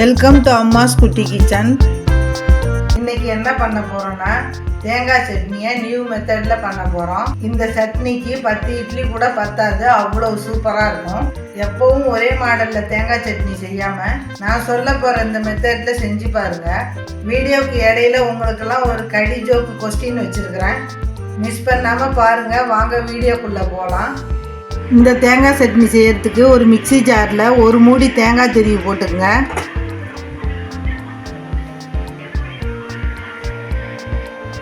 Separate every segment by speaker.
Speaker 1: Welcome to அம்மாஸ் குட்டி kitchen இன்னைக்கு என்ன பண்ண போறோம்னா தேங்காய் சட்னியை நியூ மெத்தடில் பண்ண போகிறோம் இந்த சட்னிக்கு பத்து இட்லி கூட பத்தாது அவ்வளோ சூப்பராக இருக்கும். எப்பவும் ஒரே மாடலில் தேங்காய் சட்னி செய்யாமல் நான் சொல்ல போகிற இந்த மெத்தடில் செஞ்சு பாருங்க. வீடியோவுக்கு இடையில உங்களுக்கெல்லாம் ஒரு கடி ஜோக்கு கொஸ்டின் வச்சுருக்கிறேன். மிஸ் பண்ணாமல் பாருங்கள் வாங்க வீடியோக்குள்ளே போகலாம் இந்த தேங்காய் சட்னி செய்யறதுக்கு ஒரு மிக்ஸி ஜாரில் ஒரு மூடி தேங்காய் திருவி போட்டுக்கங்க.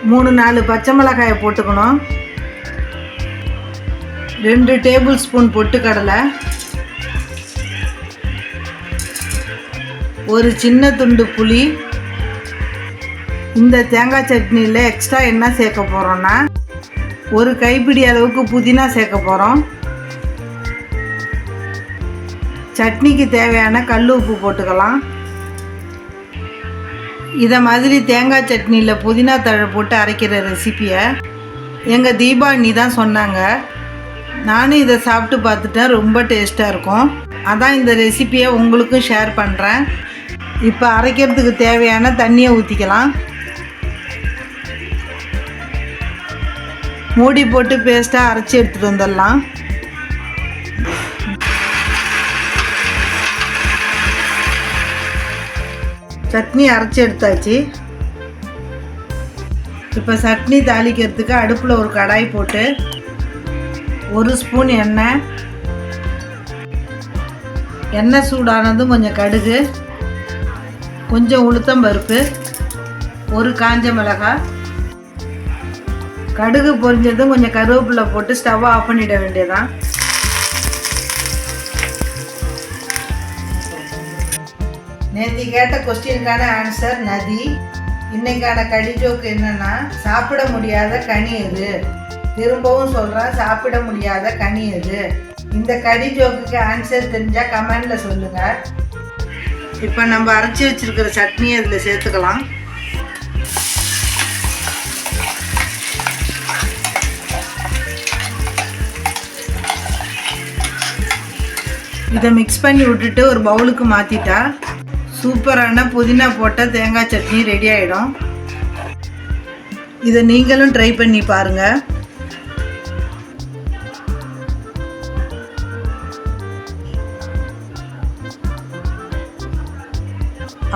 Speaker 1: மூணு நாலு பச்சை மிளகாயை போட்டுக்கணும். ரெண்டு டேபிள் ஸ்பூன் பொட்டுக்கடலை. ஒரு சின்ன துண்டு புளி. இந்த தேங்காய் சட்னியில் எக்ஸ்ட்ரா என்ன சேர்க்க போகிறோன்னா ஒரு கைப்பிடி அளவுக்கு புதினா சேர்க்க போகிறோம் சட்னிக்கு தேவையான கல் உப்பு போட்டுக்கலாம். இதை மாதிரி தேங்காய் சட்னியில் புதினா தழை போட்டு அரைக்கிற ரெசிப்பியை எங்கள் தீபாவளி தான் சொன்னாங்க. நானும் இதை சாப்பிட்டு பார்த்துட்டேன் ரொம்ப டேஸ்ட்டாக இருக்கும். அதான் இந்த ரெசிப்பியை உங்களுக்கும் ஷேர் பண்ணுறேன் இப்போ அரைக்கிறதுக்கு தேவையான தண்ணியை ஊற்றிக்கலாம் மூடி போட்டு பேஸ்ட்டாக அரைச்சி எடுத்துகிட்டு வந்துடலாம். சட்னி அரைச்சி எடுத்தாச்சு. இப்போ சட்னி தாளிக்கிறதுக்கு அடுப்பில் ஒரு கடாய் போட்டு ஒரு ஸ்பூன் எண்ணெய். எண்ணெய் சூடானதும் கொஞ்சம் கடுகு கொஞ்சம் உளுத்தம் பருப்பு ஒரு காஞ்ச மிளகாய் கடுகு பொரிஞ்சதும் கொஞ்சம் கருவேப்பிலை போட்டு ஸ்டவ் ஆஃப் பண்ணிட வேண்டியதான் நேற்று கேட்ட கொஸ்டினுக்கான ஆன்சர் நதி. இன்னைக்கான கடி ஜோக்கு என்னன்னா சாப்பிட முடியாத கனி எது? திரும்பவும் சொல்கிறேன் சாப்பிட முடியாத கனி எது? இந்த கடி ஜோக்குக்கு ஆன்சர் தெரிஞ்சால் கமெண்டில் சொல்லுங்கள் இப்போ நம்ம அரைச்சி வச்சிருக்கிற சட்னியை இதில் சேர்த்துக்கலாம். இதை மிக்ஸ் பண்ணி விட்டுட்டு ஒரு பவுலுக்கு மாற்றிட்டா சூப்பரான புதினா போட்ட தேங்காய் சட்னி ரெடி ஆகிடும் இதை நீங்களும் ட்ரை பண்ணி பாருங்கள்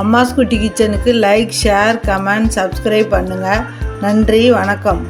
Speaker 1: அம்மாஸ் குட்டி கிச்சனுக்கு லைக் ஷேர் கமெண்ட் சப்ஸ்கிரைப் பண்ணுங்கள் நன்றி வணக்கம்.